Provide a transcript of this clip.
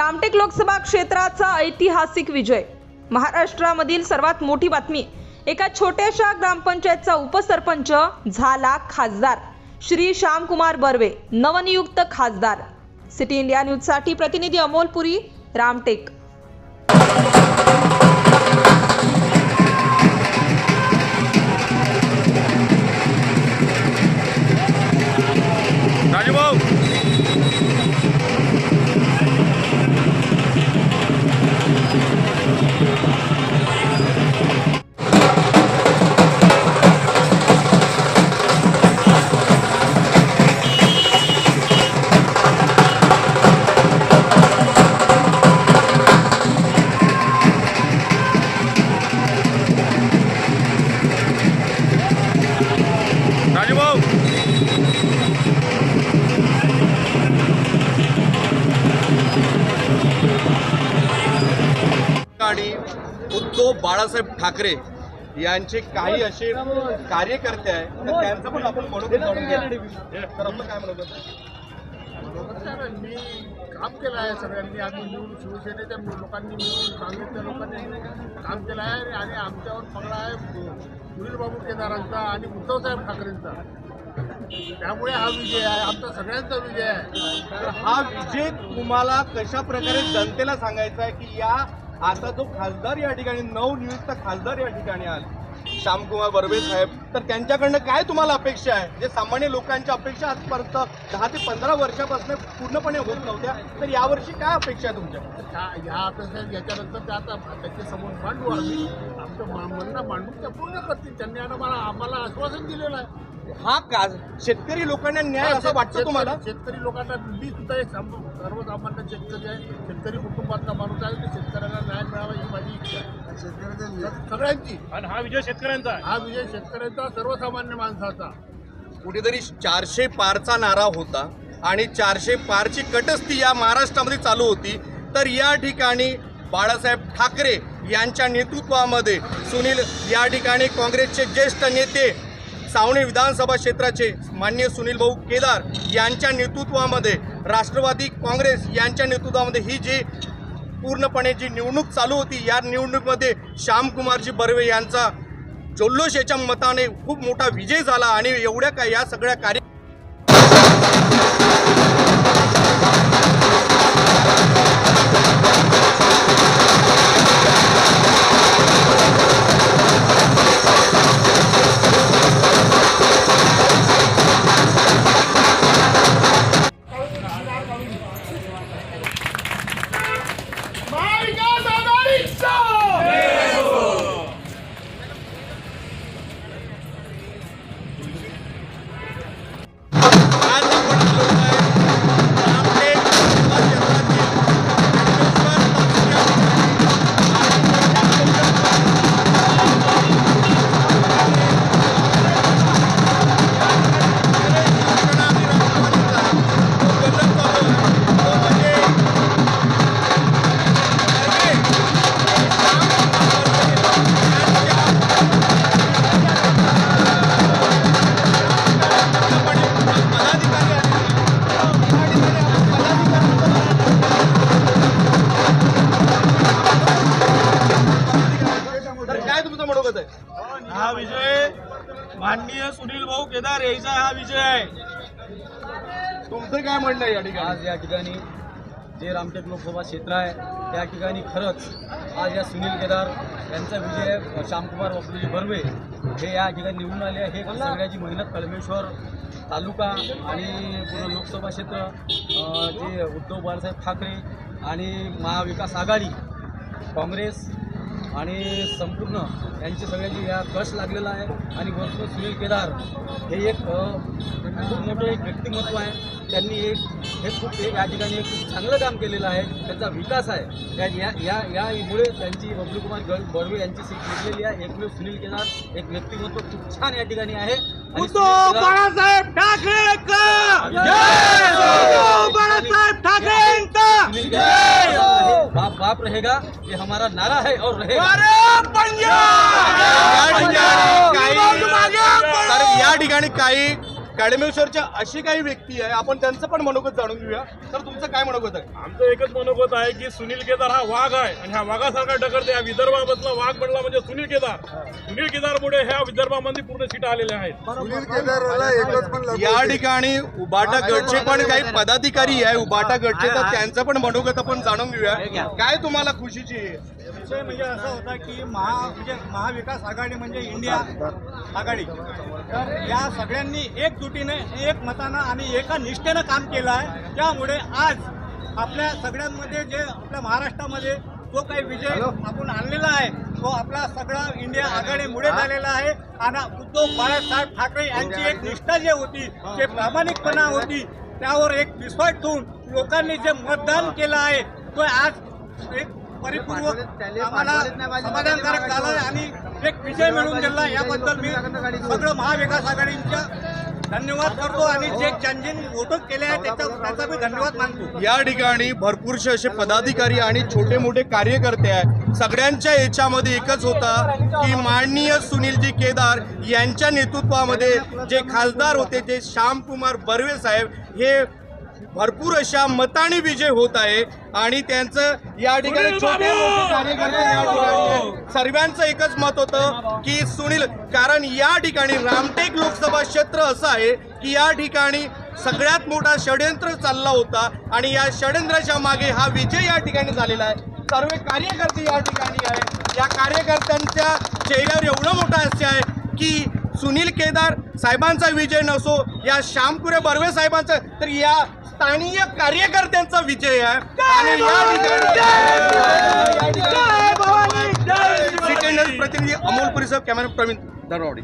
रामटेक लोकसभा क्षेत्राचा ऐतिहासिक विजय. महाराष्ट्रामधील सर्वात मोठी बातमी एका छोट्याशा ग्रामपंचायतचा उपसरपंच झाला खासदार. श्री श्यामकुमार बर्वे नवनियुक्त खासदार. सिटी इंडिया न्यूजसाठी प्रतिनिधी अमोल पुरी रामटेक. बाळासाहेब ठाकरे यांचे काही असे कार्यकर्ते आहे तर त्यांचं पण आपण म्हणून जाणून घ्या तर आपण काय म्हणत? मी काम केलं आहे सगळ्यांनी. आम्ही मिळून शिवसेनेच्या लोकांनी मिळून काँग्रेसच्या लोकांनी काम केलं आहे आणि आमच्यावर पगडा आहे सुनील बाबू केदारांचा आणि उद्धवसाहेब ठाकरेंचा. त्यामुळे हा विजय आहे. आमचा सगळ्यांचा विजय आहे. तर हा विजय तुम्हाला कशा प्रकारे जनतेला सांगायचा आहे की या आता जो खासदार या ठिकाणी नवनियुक्त खासदार या ठिकाणी आले. श्यामकुमार बर्वे साहेब. तर त्यांच्याकडनं काय तुम्हाला अपेक्षा आहे? जे सामान्य लोकांच्या अपेक्षा आजपर्यंत दहा ते पंधरा वर्षापासून पूर्णपणे होत नव्हत्या तर यावर्षी काय अपेक्षा आहे तुमच्या? या ह्या अपेक्षा याच्यानंतर ते आता त्याच्यासमोर मांडू आम्ही. आमचं म्हणणं मांडून त्या पूर्ण करतील. त्यांनी आम्हाला आम्हाला आश्वासन दिलेलं आहे. हा का शेतकरी लोकांना न्याय असं वाटतं तुम्हाला? शेतकरी- लोकांना मी सुद्धा एक सम- सर्वसामान्य शेतकरी आहे शेतकरी कुटुंबातला माणूस आहे की शेतकऱ्यांना न्याय मिळावा ही माझी इच्छा आहे. सगळ्यांची. आणि हा विजय शेतकऱ्यांचा आहे. हा विजय शेतकऱ्यांचा सर्वसामान्य माणसाचा. कुठेतरी चारशे पारचा नारा होता आणि चारशे पारची कटस्ती या महाराष्ट्रामध्ये चालू होती. तर या ठिकाणी बाळासाहेब ठाकरे यांच्या नेतृत्वामध्ये सुनील या ठिकाणी काँग्रेसचे ज्येष्ठ नेते सावणे विधानसभा क्षेत्राचे मान्य सुनील भाऊ केदार यांच्या नेतृत्वामध्ये राष्ट्रवादी काँग्रेस यांच्या नेतृत्वामध्ये ही जी पूर्णपणे जी निवडणूक चालू होती या निवडणुकीमध्ये श्यामकुमारजी बर्वे यांचा जल्लोष याच्या मताने खूप मोठा विजय झाला आणि एवढ्या काय या सगळ्या कार्य माननीय सुनील भाऊ केदार यायचा हा विजय. आहे तुमचं काय म्हणणं या ठिकाणी? आज या ठिकाणी जे रामटेक लोकसभा क्षेत्र आहे त्या ठिकाणी खरंच आज या सुनील केदार यांचा विजय आहे. श्यामकुमार बापूजी बर्वे हे या ठिकाणी निवडून आले हे सगळ्याची मेहनत कलमेश्वर तालुका आणि पूर्ण लोकसभा क्षेत्र जे उद्धव बाळासाहेब ठाकरे आणि महाविकास आघाडी काँग्रेस आणि संपूर्ण यांचे सगळ्यांची या कश लागलेला आहे. आणि वरतून सुनील केदार हे एक खूप मोठं एक व्यक्तिमत्व आहे. त्यांनी एक हे खूप एक या ठिकाणी एक खूप चांगलं काम केलेलं आहे. त्यांचा विकास आहे. त्या या या यामुळे त्यांची बबलू कुमार ग बर्वे यांची सीट घेतलेली आहे. एकमेव सुनील केदार एक व्यक्तिमत्व खूप छान या ठिकाणी आहे. ठाकरे बाळासाहेब ठाकरे बाप बाप रहेगा ये हमारा नारा है और रहेगा। तर या ठिकाणी काही काळमेश्वरच्या अशी काही व्यक्ती आहे आपण त्यांचं पण मनोगत जाणून घेऊया. तर तुमचं काय मनोगत आहे? आमचं एकच मनोगत आहे की सुनील केदार हा वाघ आहे आणि ह्या वाघासारखा डकरते या विदर्भामधला वाघ बनला म्हणजे सुनील केदार. सुनील केदारमुळे ह्या विदर्भामध्ये पूर्ण सीट आलेल्या आहेत. सुनील केदारला एकच पण या ठिकाणी उबाटा गटचे पण काही पदाधिकारी आहे उबाटा गटचे तर त्यांचं पण मनोगत आपण जाणून घेऊया. काय तुम्हाला खुशीची? आहे? विषय म्हणजे असा होता की महा म्हणजे महाविकास आघाडी म्हणजे इंडिया आघाडी. तर या सगळ्यांनी एकजुटीने एक मतानं आणि एका निष्ठेनं काम केलं आहे. त्यामुळे आज आपल्या सगळ्यांमध्ये जे आपल्या महाराष्ट्रामध्ये जो काही विजय आपण आणलेला आहे तो आपला सगळा इंडिया आघाडीमुळे झालेला आहे. आणि उद्धव बाळासाहेब ठाकरे यांची एक निष्ठा जी होती जे प्रामाणिकपणा होती त्यावर एक विश्वास ठेवून लोकांनी जे मतदान केलं आहे तो आज एक परिपूर्वक आम्हाला समाधानकारक झालं आहे आणि एक विजय मिळवून दिला याबद्दल मी सगळं महाविकास आघाडीच्या धन्यवाद करतो आणि जे ज्यांनी वोट केले आहे त्याचा त्याचा मी धन्यवाद मानतो. या ठिकाणी भरपूरसे असे पदाधिकारी आणि छोटे मोठे कार्यकर्ते आहेत. सगळ्यांच्या याच्यामध्ये एकच होता की माननीय सुनीलजी केदार यांच्या नेतृत्वामध्ये जे खासदार होते जे श्यामकुमार बर्वे साहेब हे भरपूर अशा मताने विजय होत आहे आणि त्यांचं या ठिकाणी छोटे. सर्वांचं एकच मत होतं की सुनील कारण या ठिकाणी रामटेक लोकसभा क्षेत्र असं आहे की या ठिकाणी सगळ्यात मोठा षडयंत्र चालला होता आणि या षडयंत्राच्या मागे हा विजय या ठिकाणी झालेला आहे. सर्व कार्यकर्ते या ठिकाणी आहे. या कार्यकर्त्यांच्या चेहऱ्यावर एवढं मोठं हास्य आहे की सुनील केदार साहेबांचा विजय नसो या श्यामपुरे बर्वे साहेबांचा तर या स्थानीय कार्यकर्त्यांचा विजय आहे. आणि या ठिकाणी प्रतिनिधी अमोल पुरी साहेब कॅमेरा प्रवीण दरवाडी